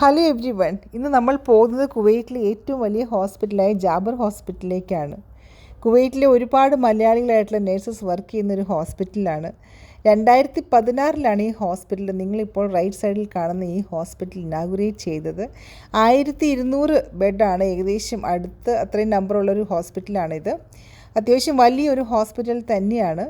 Hello every one ഇന്ന് നമ്മൾ പോകുന്നത് കുവൈറ്റിലെ ഏറ്റവും വലിയ ഹോസ്പിറ്റലായ ജാബർ ഹോസ്പിറ്റലിലേക്കാണ് കുവൈറ്റിലെ ഒരുപാട് മലയാളികളായിട്ടുള്ള നേഴ്സസ് വർക്ക് ചെയ്യുന്ന ഒരു ഹോസ്പിറ്റലാണ് രണ്ടായിരത്തി പതിനാറിലാണ് ഈ ഹോസ്പിറ്റൽ നിങ്ങളിപ്പോൾ റൈറ്റ് സൈഡിൽ കാണുന്ന ഈ ഹോസ്പിറ്റൽ ഇനാഗുറേറ്റ് ചെയ്തത്. ആയിരത്തി ഇരുന്നൂറ് ബെഡാണ് ഏകദേശം അടുത്ത് അത്രയും നമ്പറുള്ളൊരു ഹോസ്പിറ്റലാണിത് അത്യാവശ്യം വലിയൊരു ഹോസ്പിറ്റൽ തന്നെയാണ്.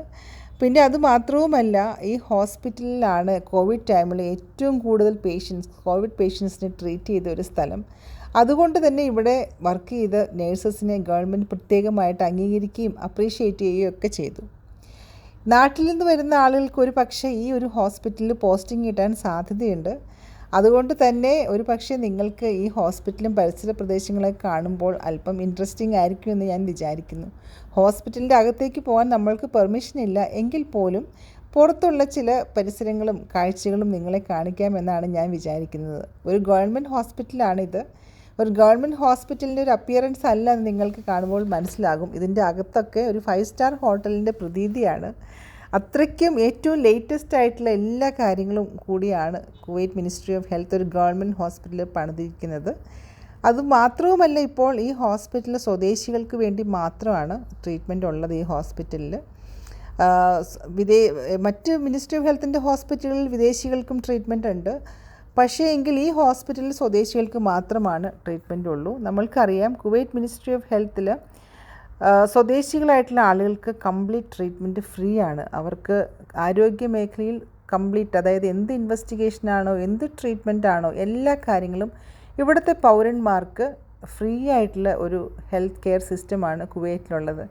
പിന്നെ അത് മാത്രവുമല്ല ഈ ഹോസ്പിറ്റലിലാണ് കോവിഡ് ടൈമിൽ ഏറ്റവും കൂടുതൽ പേഷ്യൻസ് കോവിഡ് പേഷ്യൻസിനെ ട്രീറ്റ് ചെയ്ത ഒരു സ്ഥലം. അതുകൊണ്ട് തന്നെ ഇവിടെ വർക്ക് ചെയ്ത നേഴ്സസിനെ ഗവൺമെന്റ് പ്രത്യേകമായിട്ട് അംഗീകരിക്കുകയും അപ്രീഷിയേറ്റ് ചെയ്യുകയും ഒക്കെ ചെയ്തു. നാട്ടിൽ നിന്ന് വരുന്ന ആളുകൾക്ക് ഒരു പക്ഷേ ഈ ഒരു ഹോസ്പിറ്റലിൽ പോസ്റ്റിംഗ് കിട്ടാൻ സാധ്യതയുണ്ട്. അതുകൊണ്ട് തന്നെ ഒരു പക്ഷേ നിങ്ങൾക്ക് ഈ ഹോസ്പിറ്റലും പരിസര പ്രദേശങ്ങളെ കാണുമ്പോൾ അല്പം ഇൻട്രസ്റ്റിംഗ് ആയിരിക്കും എന്ന് ഞാൻ വിചാരിക്കുന്നു. ഹോസ്പിറ്റലിന്റെ അകത്തേക്ക് പോകാൻ നമ്മൾക്ക് പെർമിഷൻ ഇല്ല. എങ്കിൽ പോലും പുറത്തുള്ള ചില പരിസരങ്ങളും കാഴ്ചകളും നിങ്ങളെ കാണിക്കാമെന്നാണ് ഞാൻ വിചാരിക്കുന്നത്. ഒരു ഗവൺമെന്റ് ഹോസ്പിറ്റലാണിത്. ഒരു ഗവൺമെന്റ് ഹോസ്പിറ്റലിന്റെ ഒരു അപ്പിയറൻസ് അല്ല എന്ന് നിങ്ങൾക്ക് കാണുമ്പോൾ മനസ്സിലാകും. ഇതിന്റെ അകത്തൊക്കെ ഒരു ഫൈവ് സ്റ്റാർ ഹോട്ടലിന്റെ പ്രതീതിയാണ്. അത്രയ്ക്കും ഏറ്റവും ലേറ്റസ്റ്റ് ആയിട്ടുള്ള എല്ലാ കാര്യങ്ങളും കൂടിയാണ് കുവൈറ്റ് മിനിസ്ട്രി ഓഫ് ഹെൽത്ത് ഒരു ഗവൺമെന്റ് ഹോസ്പിറ്റലിൽ പണിതിരിക്കുന്നത്. അതുമാത്രവുമല്ല ഇപ്പോൾ ഈ ഹോസ്പിറ്റൽ സ്വദേശികൾക്ക് വേണ്ടി മാത്രമാണ് ട്രീറ്റ്മെന്റ് ഉള്ളത് ഈ ഹോസ്പിറ്റലിൽ. വിദേ മറ്റ് മിനിസ്ട്രി ഓഫ് ഹെൽത്തിന്റെ ഹോസ്പിറ്റലുകളിൽ വിദേശികൾക്കും ട്രീറ്റ്മെന്റ് ഉണ്ട്. പക്ഷേ എങ്കിൽ ഈ ഹോസ്പിറ്റലിൽ സ്വദേശികൾക്ക് മാത്രമാണ് ട്രീറ്റ്മെന്റ് ഉള്ളൂ. നമ്മൾക്കറിയാം കുവൈറ്റ് മിനിസ്ട്രി ഓഫ് ഹെൽത്തിൽ സ്വദേശികളായിട്ടുള്ള ആളുകൾക്ക് കംപ്ലീറ്റ് ട്രീറ്റ്മെന്റ് ഫ്രീ ആണ്. അവർക്ക് ആരോഗ്യ മേഖലയിൽ കംപ്ലീറ്റ് അതായത് എന്ത് ഇൻവെസ്റ്റിഗേഷനാണോ എന്ത് ട്രീറ്റ്മെന്റ് ആണോ എല്ലാ കാര്യങ്ങളും ഇവിടുത്തെ പൗരന്മാർക്ക് ഫ്രീ ആയിട്ടുള്ള ഒരു ഹെൽത്ത് കെയർ സിസ്റ്റമാണ് കുവൈറ്റിലുള്ളത്.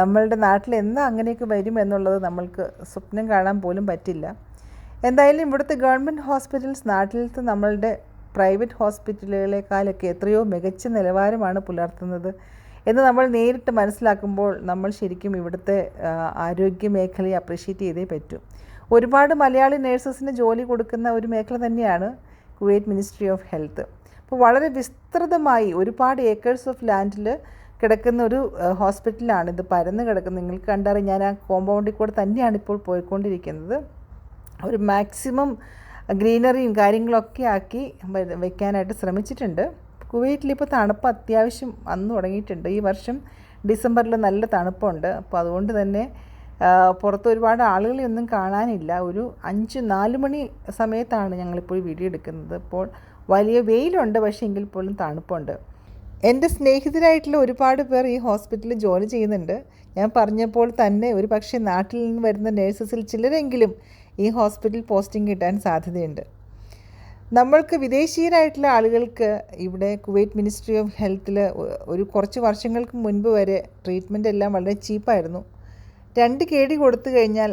നമ്മളുടെ നാട്ടിൽ എന്ന് അങ്ങനെയൊക്കെ വരും എന്നുള്ളത് നമ്മൾക്ക് സ്വപ്നം കാണാൻ പോലും പറ്റില്ല. എന്തായാലും ഇവിടുത്തെ ഗവൺമെന്റ് ഹോസ്പിറ്റൽസ് നാട്ടിലത്തെ നമ്മളുടെ പ്രൈവറ്റ് ഹോസ്പിറ്റലുകളെക്കാളൊക്കെ എത്രയോ മികച്ച നിലവാരമാണ് പുലർത്തുന്നത്. എന്ന് നമ്മൾ നേരിട്ട് മനസ്സിലാക്കുമ്പോൾ നമ്മൾ ശരിക്കും ഇവിടുത്തെ ആരോഗ്യ മേഖലയെ അപ്രീഷിയേറ്റ് ചെയ്തേ പറ്റൂ. ഒരുപാട് മലയാളി നേഴ്സസിന് ജോലി കൊടുക്കുന്ന ഒരു മേഖല തന്നെയാണ് കുവൈറ്റ് മിനിസ്ട്രി ഓഫ് ഹെൽത്ത് അപ്പോൾ വളരെ വിസ്തൃതമായി ഒരുപാട് ഏക്കേഴ്സ് ഓഫ് ലാൻഡിൽ കിടക്കുന്ന ഒരു ഹോസ്പിറ്റലാണ് ഇത് പരന്ന് കിടക്കുന്നത്. നിങ്ങൾക്ക് കണ്ടറിയാം ഞാൻ ആ കോമ്പൗണ്ടിൽ കൂടെ തന്നെയാണ് ഇപ്പോൾ പോയിക്കൊണ്ടിരിക്കുന്നത്. ഒരു മാക്സിമം ഗ്രീനറിയും കാര്യങ്ങളൊക്കെ ആക്കി വയ്ക്കാനായിട്ട് ശ്രമിച്ചിട്ടുണ്ട്. കുവൈറ്റിൽ ഇപ്പോൾ തണുപ്പ് അത്യാവശ്യം വന്നു തുടങ്ങിയിട്ടുണ്ട്. ഈ വർഷം ഡിസംബറിൽ നല്ല തണുപ്പുണ്ട്. അപ്പോൾ അതുകൊണ്ട് തന്നെ പുറത്ത് ഒരുപാട് ആളുകളെ ഒന്നും കാണാനില്ല. ഒരു അഞ്ച് നാല് മണി സമയത്താണ് ഞങ്ങളിപ്പോൾ വീഡിയോ എടുക്കുന്നത്. അപ്പോൾ വലിയ വെയിലുണ്ട് പക്ഷേ എങ്കിൽ പോലും തണുപ്പുണ്ട്. എന്റെ സ്നേഹിതരായിട്ടുള്ള ഒരുപാട് പേർ ഈ ഹോസ്പിറ്റലിൽ ജോലി ചെയ്യുന്നുണ്ട്. ഞാൻ പറഞ്ഞപ്പോൾ തന്നെ ഒരു പക്ഷേ നാട്ടിൽ നിന്ന് വരുന്ന നേഴ്സസിൽ ചിലരെങ്കിലും ഈ ഹോസ്പിറ്റൽ പോസ്റ്റിംഗ് കിട്ടാൻ സാധ്യതയുണ്ട്. നമ്മൾക്ക് വിദേശീയരായിട്ടുള്ള ആളുകൾക്ക് ഇവിടെ കുവൈറ്റ് മിനിസ്ട്രി ഓഫ് ഹെൽത്തിൽ ഒരു കുറച്ച് വർഷങ്ങൾക്ക് മുൻപ് വരെ ട്രീറ്റ്മെന്റ് എല്ലാം വളരെ ചീപ്പായിരുന്നു. രണ്ട് കേടി കൊടുത്തു കഴിഞ്ഞാൽ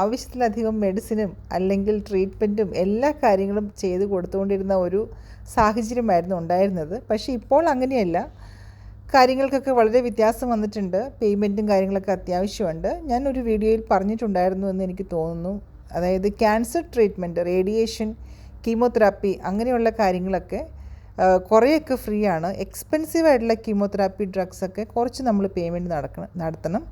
ആവശ്യത്തിലധികം മെഡിസിനും അല്ലെങ്കിൽ ട്രീറ്റ്മെന്റും എല്ലാ കാര്യങ്ങളും ചെയ്ത് കൊടുത്തുകൊണ്ടിരുന്ന ഒരു സാഹചര്യമായിരുന്നു ഉണ്ടായിരുന്നത്. പക്ഷേ ഇപ്പോൾ അങ്ങനെയല്ല. കാര്യങ്ങൾക്കൊക്കെ വളരെ വ്യത്യാസം വന്നിട്ടുണ്ട്. പേയ്മെന്റും കാര്യങ്ങളൊക്കെ അത്യാവശ്യമുണ്ട്. ഞാൻ ഒരു വീഡിയോയിൽ പറഞ്ഞിട്ടുണ്ടായിരുന്നു എന്ന് എനിക്ക് തോന്നുന്നു. അതായത് ക്യാൻസർ ട്രീറ്റ്മെന്റ് റേഡിയേഷൻ കീമോതെറാപ്പി അങ്ങനെയുള്ള കാര്യങ്ങളൊക്കെ കുറേയൊക്കെ ഫ്രീ ആണ് എക്സ്പെൻസീവ് ആയിട്ടുള്ള കീമോതെറാപ്പി ഡ്രഗ്സൊക്കെ കുറച്ച് നമ്മൾ പേയ്മെന്റ് നടക്കണം നടത്തണം.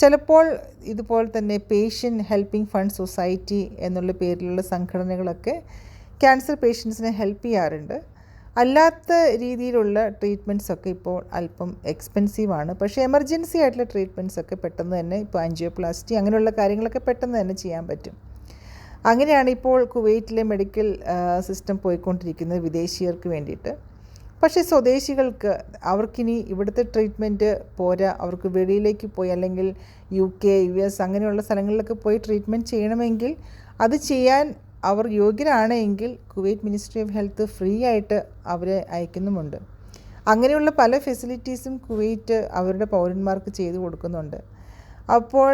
ചിലപ്പോൾ ഇതുപോലെ തന്നെ പേഷ്യന്റ് ഹെൽപ്പിംഗ് ഫണ്ട് സൊസൈറ്റി എന്നുള്ള പേരിലുള്ള സംഘടനകളൊക്കെ ക്യാൻസർ പേഷ്യൻസിനെ ഹെൽപ്പ് ചെയ്യാറുണ്ട്. അല്ലാത്ത രീതിയിലുള്ള ട്രീറ്റ്മെന്റ്സ് ഒക്കെ ഇപ്പോൾ അല്പം എക്സ്പെൻസീവ് ആണ്. പക്ഷേ എമർജൻസി ആയിട്ടുള്ള ട്രീറ്റ്മെന്റ്സൊക്കെ പെട്ടെന്ന് തന്നെ ഇപ്പോൾ ആൻജിയോപ്ലാസ്റ്റി അങ്ങനെയുള്ള കാര്യങ്ങളൊക്കെ പെട്ടെന്ന് തന്നെ ചെയ്യാൻ പറ്റും. അങ്ങനെയാണ് ഇപ്പോൾ കുവൈറ്റിലെ മെഡിക്കൽ സിസ്റ്റം പോയിക്കൊണ്ടിരിക്കുന്നത് വിദേശീയർക്ക് വേണ്ടിയിട്ട്. പക്ഷേ സ്വദേശികൾക്ക് അവർക്കിനി ഇവിടുത്തെ ട്രീറ്റ്മെന്റ് പോരാ അവർക്ക് വെളിയിലേക്ക് പോയി അല്ലെങ്കിൽ യു കെ യു എസ് അങ്ങനെയുള്ള സ്ഥലങ്ങളിലൊക്കെ പോയി ട്രീറ്റ്മെന്റ് ചെയ്യണമെങ്കിൽ അത് ചെയ്യാൻ അവർ യോഗ്യരാണെങ്കിൽ Kuwait ministry of health free ആയിട്ട് അവരെ അയക്കുന്നുമുണ്ട്. അങ്ങനെയുള്ള പല ഫെസിലിറ്റീസും കുവൈറ്റ് അവരുടെ പൗരന്മാർക്ക് ചെയ്തു കൊടുക്കുന്നുണ്ട്. അപ്പോൾ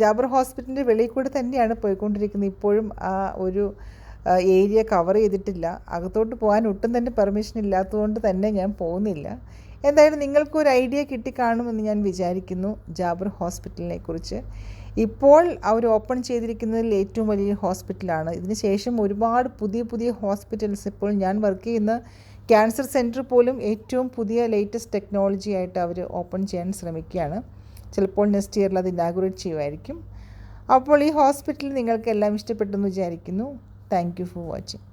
ജാബർ ഹോസ്പിറ്റലിന്റെ വെളിയിൽ കൂടെ തന്നെയാണ് പോയിക്കൊണ്ടിരിക്കുന്നത്. ഇപ്പോഴും ആ ഒരു ഏരിയ കവർ ചെയ്തിട്ടില്ല. അകത്തോട്ട് പോകാൻ ഒട്ടും തന്നെ പെർമിഷൻ ഇല്ലാത്തതുകൊണ്ട് തന്നെ ഞാൻ പോകുന്നില്ല. എന്തായാലും നിങ്ങൾക്കൊരു ഐഡിയ കിട്ടിക്കാണുമെന്ന് ഞാൻ വിചാരിക്കുന്നു ജാബർ ഹോസ്പിറ്റലിനെ കുറിച്ച്. ഇപ്പോൾ അവർ ഓപ്പൺ ചെയ്തിരിക്കുന്നതിൽ ഏറ്റവും വലിയ ഹോസ്പിറ്റലാണ്. ഇതിന് ശേഷം ഒരുപാട് പുതിയ പുതിയ ഹോസ്പിറ്റൽസ് ഇപ്പോൾ ഞാൻ വർക്ക് ചെയ്യുന്ന ക്യാൻസർ സെന്റർ പോലും ഏറ്റവും പുതിയ ലേറ്റസ്റ്റ് ടെക്നോളജി ആയിട്ട് അവർ ഓപ്പൺ ചെയ്യാൻ ശ്രമിക്കുകയാണ്. ചിലപ്പോൾ നെക്സ്റ്റ് ഇയറിൽ അത് ഇനാഗുറേറ്റ് ചെയ്യുമായിരിക്കും. അപ്പോൾ ഈ ഹോസ്പിറ്റൽ നിങ്ങൾക്കെല്ലാം ഇഷ്ടപ്പെട്ടെന്ന് വിചാരിക്കുന്നു. Thank you for watching